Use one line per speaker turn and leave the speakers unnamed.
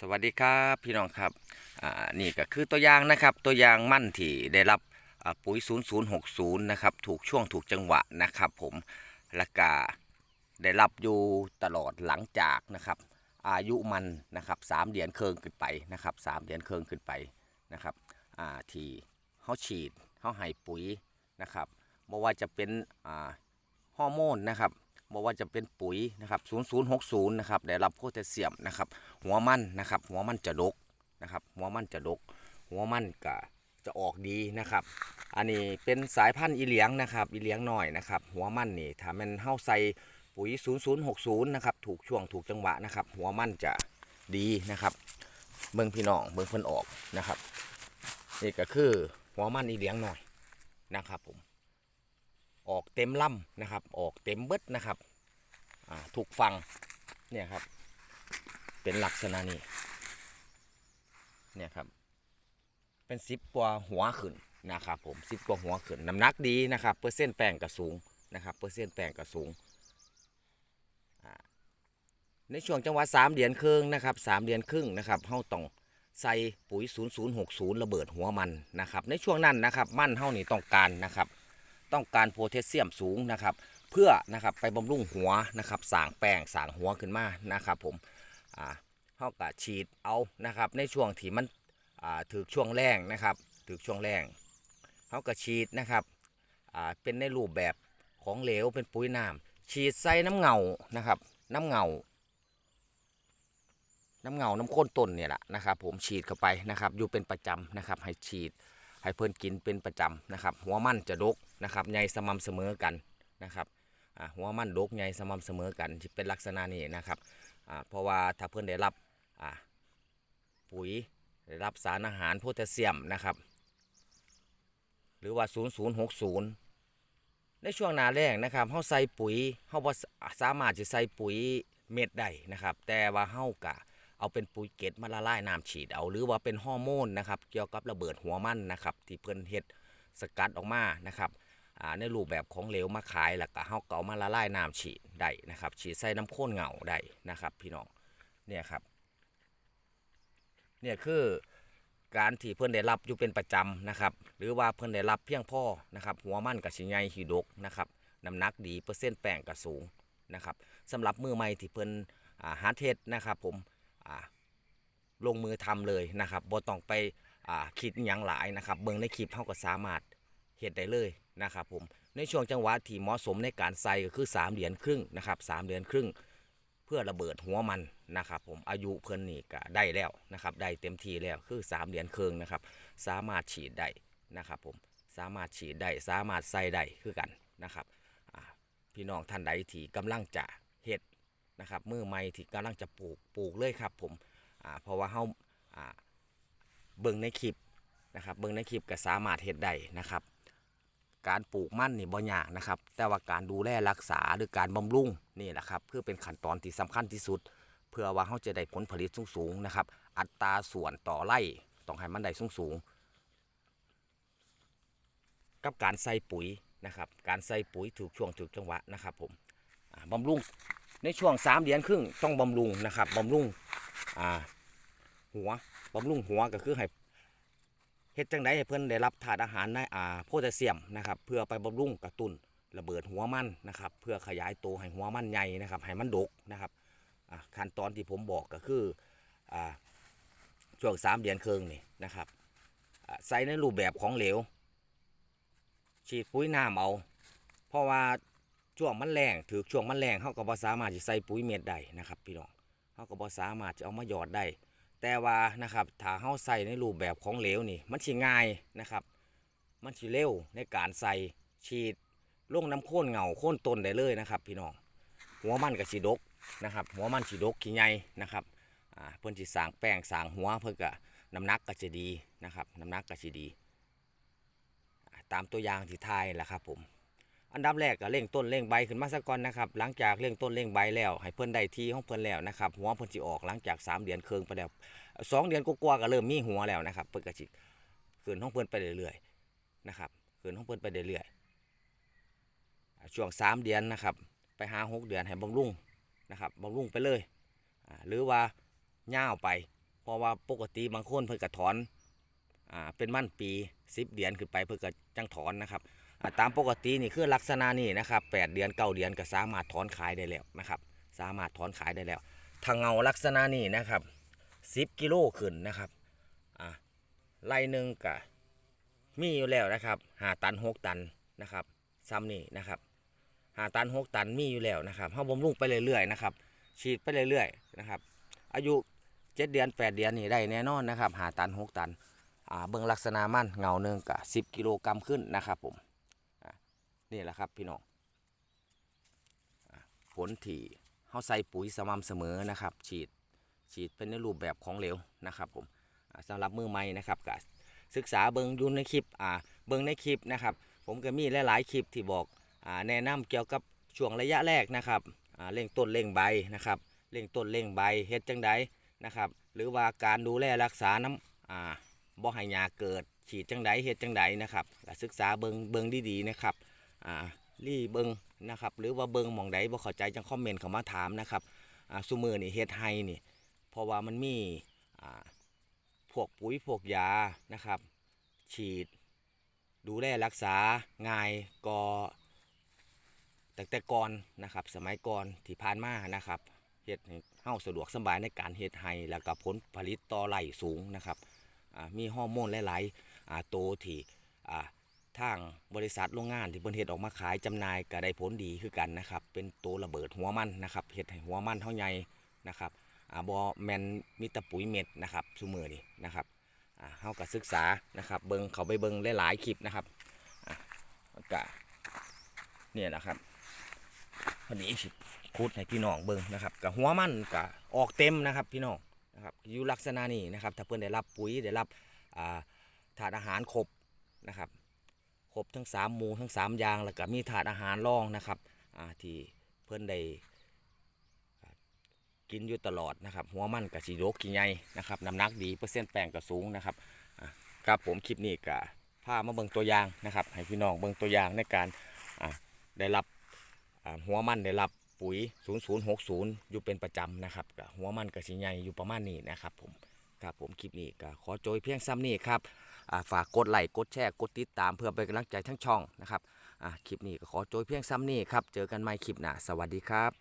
สวัสดีครับพี่น้องครับอ่านี่ก็คือตัวอย่างนะครับตัวอย่างมั่นที่ได้รับปุ๋ย 0060 นะครับถูกช่วงถูกจังหวะนะครับผมและก็ได้รับอยู่ตลอดหลังจากนะครับอายุมันนะครับสามเดือนเคิงขึ้นไปนะครับสามเดือนเคิงขึ้นไปนะครับอ่าที่เขาฉีดเขาให้ปุ๋ยนะครับไม่ว่าจะเป็นอ่าฮอร์โมนนะครับ ไม่ว่าจะเป็นปุ๋ยนะครับ 0060 นะครับ ได้รับโพแทสเซียมนะครับ หัวมันนะครับ หัวมันจะดกนะครับ หัวมันจะดก หัวมันก็จะออกดีนะครับ อันนี้เป็นสายพันธุ์อีเหลียงนะครับอีเหลียงหน่อยนะครับ หัวมันนี่ถ้ามันเฮาใส่ปุ๋ย 0060 นะครับ ถูกช่วงถูกจังหวะนะครับ หัวมันจะดีนะครับเบิ่งพี่น้องเบิ่งเพิ่นออกนะครับ นี่ก็คือหัวมันอีเหลียงหน่อยนะครับผม ออกเต็มลำนะครับ ออกเต็มเบิดนะครับถูกฟังเนี่ยครับ เป็นลักษณะนี้เนี่ยครับ เป็นสิบกว่าหัวขึ้นนะครับผมสิบกว่าหัวขึ้นน้ำหนักดีนะครับ เปอร์เซ็นต์แป้งก็สูงนะครับ เปอร์เซ็นต์แป้งก็สูงในช่วงจังหวะสามเดือนครึ่งนะครับสามเดือนครึ่งนะครับเฮาต้องใส่ปุ๋ย 0060 ระเบิดหัวมันนะครับ ในช่วงนั้นนะครับ มันเฮานี่ต้องการนะครับ ต้องการโพแทสเซียมสูงนะครับ เพื่อนะครับไปบำรุงหัวนะครับสางแป้งสางหัวขึ้นมานะครับผมอ่าเขาก็ฉีดเอานะครับ ในช่วงที่มันอ่าถือช่วงแรงนะครับถือช่วงแรงเขาก็ฉีดนะครับอ่าเป็นในรูปแบบของเหลวเป็นปุ๋ยน้ำฉีดใส่น้ำเงานะครับน้ำเงาน้ำเงา น้ำข้นต้นเนี่ยแหละนะครับผมฉีดเข้าไปนะครับอยู่เป็นประจำนะครับให้ฉีดให้เพิ่นกินเป็นประจำนะครับหัวมันจะดก นะครับใหญ่สม่ำเสมอกันนะครับหัวมันดกใหญ่สม่ำเสมอกันที่เป็นลักษณะนี้นะครับเพราะว่าถ้าเพื่อนได้รับปุ๋ยได้รับสารอาหารโพแทสเซียมนะครับหรือว่า 0060 ในช่วงนาแรงนะครับเฮาใส่ปุ๋ยเฮาบ่สามารถจะใส่ปุ๋ยเม็ดได้นะครับ แต่ว่าเฮากะเอาเป็นปุ๋ยเกล็ดมาละลายน้ำฉีดเอาหรือว่าเป็นฮอร์โมนนะครับ เกี่ยวกับระเบิดหัวมันนะครับ ที่เพิ่นเฮ็ดสกัดออกมานะครับ ในรูปแบบของเหลวมาขายแล้วก็เฮาเกเอามาละลายน้ำฉีดได้นะครับ ฉีดใส่น้ำข้นเงาได้นะครับ พี่น้องเนี่ยครับเนี่ยคือการที่เพื่อนได้รับอยู่เป็นประจำนะครับ หรือว่าเพื่อนได้รับเพียงพอนะครับ หัวมันกับชิใหญ่หิดกนะครับน้ำหนักดีเปอร์เซ็นต์แป้งก็สูงนะครับสำหรับมือใหม่ที่เพื่อนอาหาเทศนะครับผมลงมือทำเลยนะครับบ่ต้องไปคิดอย่างหลายนะครับ เบิ่งในคลิปเฮาก็สามารถเห็ดได้เลย นะครับผมในช่วงจังหวะที่เหมาะสมในการใส่ก็คือ3เดือนครึ่งนะครับสเดือนครึ่ง เพื่อระเบิดหัวมันนะครับผมอายุเพิ่นนี่ก็ได้แล้วนะครับได้เต็มทีแล้วคือ3เดือนครึ่งนะครับสามารถฉีดได้นะครับผมสามารถฉีดได้สามารถใส่ได้คือกันนะครับพี่น้องท่านใดที่กำลังจะเห็ดนะครับมือใหม่ที่กำลังจะปลูกปลูกเลยครับผมเพราะว่าเฮาอ่าเบิ่งในคลิปนะครับเบิ่งในคลิปก็สามารถเห็ดได้นะครับ การปลูกมันนี่บ่ยากนะครับ แต่ว่าการดูแลรักษาหรือการบำรุงนี่แหละครับคือเป็นขั้นตอนที่สำคัญที่สุด เพื่อว่าเขาจะได้ผลผลิตสูงๆนะครับ อัตราส่วนต่อไร่ต้องให้มันได้สูงๆกับการใส่ปุ๋ยนะครับการใส่ปุ๋ยถูกช่วงถูกจังหวะนะครับผมบำรุงในช่วง3เดือนครึ่งต้องบำรุงนะครับบำรุงหัวบำรุงหัวก็คือให้ เฮ็ดจังไดให้เพิ่นได้รับถาดอาหารในอ่าโพแทสเซียมนะครับเพื่อไปบำรุงกระตุ้นระเบิดหัวมันนะครับเพื่อขยายตัวให้หัวมันใหญ่นะครับให้มันดกนะครับอ่าขั้นตอนที่ผมบอกก็คืออ่าช่วงสามเดือนครึ่งนี่นะครับใส่ในรูปแบบของเหลว ฉีดปุ๋ยน้ำเอา เพราะว่าช่วงมันแรงถือช่วงมันแรงเขาก็บ่สามารถจะใส่ปุ๋ยเม็ดได้นะครับพี่น้องเขาก็บ่สามารถจะเอามาหยอดได้ แต่ว่านะครับถ้าเฮาใส่ในรูปแบบของเหลวนี่ มันสิง่ายนะครับ มันสิเร็วในการใส่ฉีดลงน้ำโค่นเงาโค่นต้นได้เลยนะครับ พี่น้องหัวมันกับสีดกนะครับ หัวมันสีดกขี้ใหญ่นะครับอ่าเพิ่นสิสางแป้งสางหัวเพิ่นก็น้ำหนักก็จะดีนะครับน้ำหนักก็จะดี ตามตัวอย่างที่ทายแหละครับผม อันดับแรกก็เร่งต้นเร่งใบขึ้นมาซะก่อนนะครับหลังจากเร่งต้นเร่งใบแล้ว ให้เพิ่นได้ที่ของเพิ่นแล้วนะครับหัวเพิ่นสิออกหลังจากสามเดือนเคืองไปแล้วสองเดือนกว่าๆก็เริ่มมีหัวแล้วนะครับเพิ่นก็สิขึ้นของเพิ่นไปเรื่อยๆนะครับขึ้นของเพิ่นไปเรื่อยๆช่วงสามเดือนนะครับไปหาหกเดือนให้บำรุงนะครับบำรุงไปเลยหรือว่าย่าวไป เพราะว่าปกติบางคนเพิ่นก็ถอนอเป็นมั่นปี 10 เดือนขึ้นไปเพิ่นก็จังถอนนะครับ ตามปกตินี่คือลักษณะนี่นะครับ8เดือน9เดือนก็สามารถถอนขายได้แล้วนะครับ สามารถถอนขายได้แล้วถ้าเงาลักษณะนี้นะครับ10กิโลขึ้นนะครับอ่าไล่หนึ่งก็มีอยู่แล้วนะครับ5ตัน6ตันนะครับซ้ำนี่นะครับ5ตัน6ตันมีอยู่แล้วนะครับเฮาบำรุงไปเรื่อยๆนะครับฉีดไปเรื่อยๆนะครับ อายุ7เดือน8เดือนนี่ได้แน่นอนนะครับหาตัน6ตันอ่าเบิ่งลักษณะมันเงาหนึ่งกับ10กิโลกรัมขึ้นนะครับผม นี่แหละครับ พี่น้องผลที่เฮาใส่ปุ๋ยสม่ำเสมอนะครับ ฉีดฉีดเป็นในรูปแบบของเหลวนะครับผมอ่าสำหรับมือใหม่นะครับก็ศึกษาเบิ่งยู่ในคลิปอ่าเบิ่งในคลิปนะครับ ผมก็มีหลายๆคลิปที่บอกอ่าแนะนำเกี่ยวกับช่วงระยะแรกนะครับอ่าเร่งต้นเร่งใบนะครับเร่งต้นเร่งใบเฮ็ดจังใดนะครับ หรือว่าการดูแลรักษาน้ำอ่าบ่ให้ยาเกิดฉีดจังไดเฮ็ดจังไดนะครับศึกษาเบิงเบิงดีๆนะครับ อ่ารีเบิงนะครับ หรือว่าเบิงมองใดบ่เข้าใจจังคอมเมนต์เข้ามาถามนะครับอ่าซุมือนี่เฮ็ดให้นี่เพราะว่ามันมีอ่าพวกปุ๋ยพวกยานะครับ ฉีด ดูแลรักษาง่ายก็แต่แต่ก่อนนะครับ สมัยก่อนที่ผ่านมานะครับเฮ็ดให้เฮาสะดวกสบายในการเฮ็ดให้แล้วก็ผลผลิตต่อไร่สูงนะครับอ่ามีฮอร์โมนหลายๆอ่าตัวที่อ่า ทางบริษัทโรงงานที่เพิ่นเฮ็ดออกมาขายจำหน่ายก็ได้ผลดีคือกันนะครับ เป็นตัวระเบิดหัวมันนะครับเฮ็ดให้หัวมันเฮาใหญ่นะครับอ่าบ่แม่นมีแต่ปุ๋ยเม็ดนะครับซุมื้อนี้นะครับอ่าเฮาก็ศึกษานะครับ เบิ่งเขาไปเบิ่งหลายๆคลิปนะครับอะก็เนี่ยแหละครับวันนี้สิคุดให้พี่น้องเบิ่งนะครับกับหัวมันกับออกเต็มนะครับพี่น้องนะครับอยู่ลักษณะนี้นะครับ ถ้าเพื่อนได้รับปุ๋ยได้รับอ่าถาดอาหารครบนะครับ ครบทั้ง3หมู่ทั้ง3อย่างแล้วก็มีถาดอาหารรองนะครับที่เพื่อนได้กินอยู่ตลอดนะครับ หัวมันกับสีโรกกี่ใหญ่นะครับน้ำหนักดีเปอร์เซ็นต์แป้งก็สูงนะครับครับผมคลิปนี้ก็พามาเบิ่งตัวอย่างนะครับ ให้พี่น้องเบิ่งตัวอย่างในการได้รับหัวมันได้รับปุ๋ย 0060 อยู่เป็นประจำนะครับก็หัวมันก็สิใหญ่อยู่ประมาณนี้นะครับผม ครับผมคลิปนี้ก็ขอโจยเพียงซ้ำนี่ครับฝากกดไลค์กดแชร์กดติดตามเพื่อเป็นกำลังใจทั้งช่องนะครับคลิปนี้ก็ขอโจยเพียงซ้ำนี่ครับเจอกันใหม่คลิปหน้าสวัสดีครับ